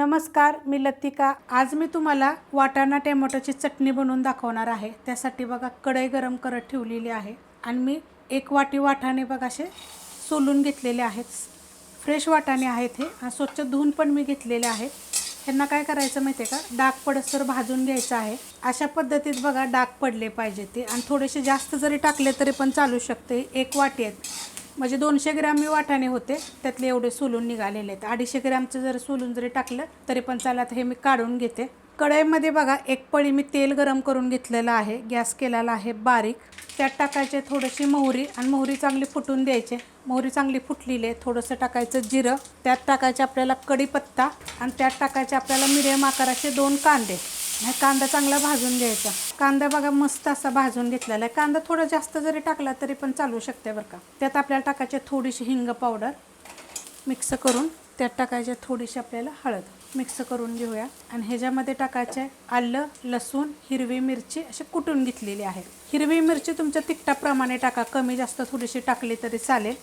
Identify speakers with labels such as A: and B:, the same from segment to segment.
A: नमस्कार मी लतिका. आज मी तुम्हाला वाटाणा टोमॅटोची चटणी बनवून दाखवणार आहे. त्यासाठी बघा कढई गरम करत ठेवलेली आहे आणि मी एक वाटी वाटाणे बघा असे सोलून घेतलेले आहेत. फ्रेश वाटाणे आहेत हे. आणि स्वच्छ धुवून पण मी घेतलेले आहेत. ह्यांना काय करायचं माहिती आहे का? डाग पडसर भाजून घ्यायचं आहे. अशा पद्धतीत बघा डाग पडले पाहिजे ते. आणि थोडेसे जास्त जरी टाकले तरी पण चालू शकते. एक वाटी आहेत. म्हणजे दोनशे ग्रॅम मी वाटाणे होते त्यातले एवढे सोलून निघालेले आहेत. अडीचशे ग्रॅमचं जर सोलून जरी टाकलं तरी पण चालत हे मी काढून घेते. कढईमध्ये बघा एक पळी मी तेल गरम करून घेतलेलं आहे. गॅस केलेला आहे बारीक. त्यात टाकायचे थोडीशी मोहरी आणि मोहरी चांगली फुटून द्यायचे. मोहरी चांगली फुटलेली आहे. थोडंसं टाकायचं जिरं. त्यात टाकायचे आपल्याला कढीपत्ता आणि त्यात टाकायचे आपल्याला मिडियम आकाराचे दोन कांदे. हा कांदा चांगला भाजून घ्यायचा. कांदा बघा मस्त असा भाजून घेतलेला आहे. कांदा थोडा जास्त जरी टाकला तरी पण चालू शकते बरं का. त्यात आपल्याला टाकायचे थोडीशी हिंग पावडर मिक्स करून त्यात टाकायचे थोडीशी आपल्याला हळद. मिक्स करून घेऊया. आणि ह्याच्यामध्ये टाकायचे आलं लसूण हिरवी मिरची अशी कुटून घेतलेली आहे. हिरवी मिरची तुमच्या तिखटाप्रमाणे टाका. कमी जास्त थोडीशी टाकली तरी चालेल.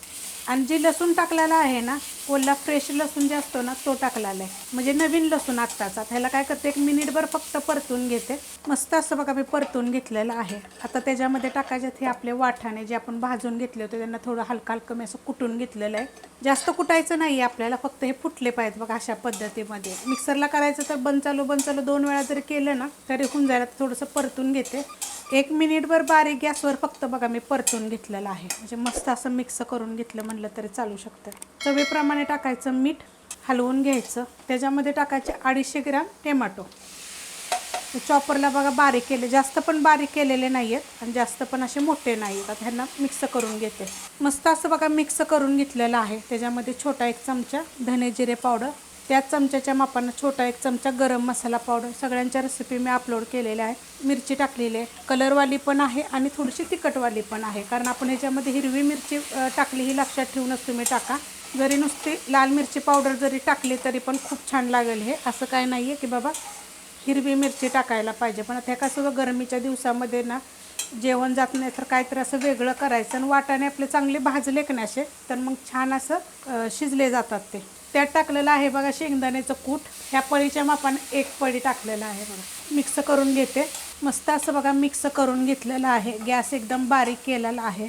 A: आणि जे लसूण टाकलेला आहे ना ओला फ्रेश लसूण जे असतो ना तो टाकलेला आहे. म्हणजे नवीन लसूण आत्ताचा. ह्याला काय करते एक मिनिटभर फक्त परतून घेते. मस्त असं बघा मी परतून घेतलेलं आहे. आता त्याच्यामध्ये टाकायचे हे आपले वाठाणे जे आपण भाजून घेतले होते त्यांना थोडं हलका हलकं मी असं कुटून घेतलेलं आहे. जास्त कुटायचं नाही आपल्याला फक्त हे फुटले पाहिजेत बघा अशा पद्धतीमध्ये. मिक्सरला करायचं तर बंद चालू बंद चालू दोन वेळा जरी केलं ना तरी होऊन जायला थोडंसं परतून घेते. एक मिनिटभर बारीक गॅसवर फक्त बघा मी परतून घेतलेलं आहे. म्हणजे मस्त असं मिक्स करून घेतलं म्हणजे आणलं तरी चालू शकतं. चवीप्रमाणे टाकायचं मीठ हलवून घ्यायचं. त्याच्यामध्ये टाकायचे अडीचशे ग्रॅम टोमॅटो. चॉपरला बघा बारीक केले जास्त पण बारीक केलेले नाही आहेत आणि जास्त पण असे मोठे नाही आहेत ह्यांना मिक्स करून घेते. मस्त असं बघा मिक्स करून घेतलेलं आहे. त्याच्यामध्ये छोटा एक चमचा धने जिरे पावडर त्याच चमच्याच्या मापानं छोटा एक चमचा गरम मसाला पावडर सगळ्यांच्या रेसिपी मी अपलोड केलेल्या आहेत. मिरची टाकलेली आहे. कलरवाली पण आहे आणि थोडीशी तिखटवाली पण आहे. कारण आपण ह्याच्यामध्ये हिरवी मिरची टाकली ही लक्षात ठेवूनच तुम्ही टाका. जरी नुसती लाल मिरची पावडर जरी टाकली तरी पण खूप छान लागेल हे. असं काय नाही आहे की बाबा हिरवी मिरची टाकायला पाहिजे. पण आता ह्या कसं गरमीच्या दिवसामध्ये ना जेवण जात नाही तर काहीतरी असं वेगळं करायचं. आणि वाटाणे आपले चांगले भाजले की नाही असे तर मग छान असं शिजले जातात ते. त्यात टाकलेलं आहे बघा शेंगदाण्याचं कूट. ह्या पळीच्या मापाने एक पळी टाकलेलं आहे बघा. मिक्स करून घेते. मस्त असं बघा मिक्स करून घेतलेलं आहे. गॅस एकदम बारीक केलेला आहे.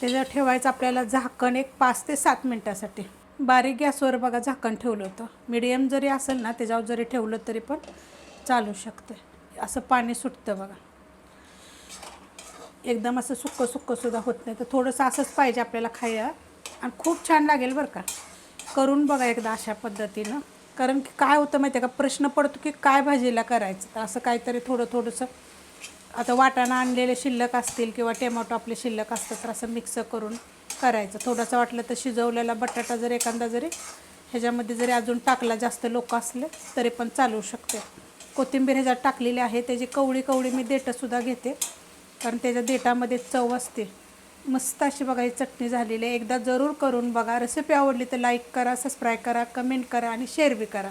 A: त्याच्यावर ठेवायचं आपल्याला झाकण एक पाच ते सात मिनटासाठी. बारीक गॅसवर बघा झाकण ठेवलं होतं. मीडियम जरी असेल ना त्याच्यावर जरी ठेवलं तरी पण चालू शकते. असं पाणी सुटतं बघा. एकदम असं सुक्कं सुक्कंसुद्धा होत नाही. तर थोडंसं असंच पाहिजे आपल्याला खायला. आणि खूप छान लागेल बरं का. करून बघा एकदा अशा पद्धतीनं. कारण की काय होतं माहिती आहे का प्रश्न पडतो की काय भाजीला करायचं? असं काहीतरी थोडं थोडंसं आता वाटाणा आणलेले शिल्लक असतील किंवा टेमॅटो आपले शिल्लक असतं तर असं मिक्स करून करायचं. थोडंसं वाटलं तर शिजवलेला बटाटा जर एखादा जरी ह्याच्यामध्ये जरी अजून टाकला जास्त लोक असले तरी पण चालू शकते. कोथिंबीर ह्याच्यात टाकलेली आहे त्याची कवळी कवळी मी देठंसुद्धा घेते. कारण त्याच्या देठामध्ये चव असते. मस्त अशी बघा ही चटणी झालेली आहे. एकदा जरूर करून बघा. रेसिपी आवडली तर लाईक करा सबस्क्राईब करा कमेंट करा आणि शेअर बी करा.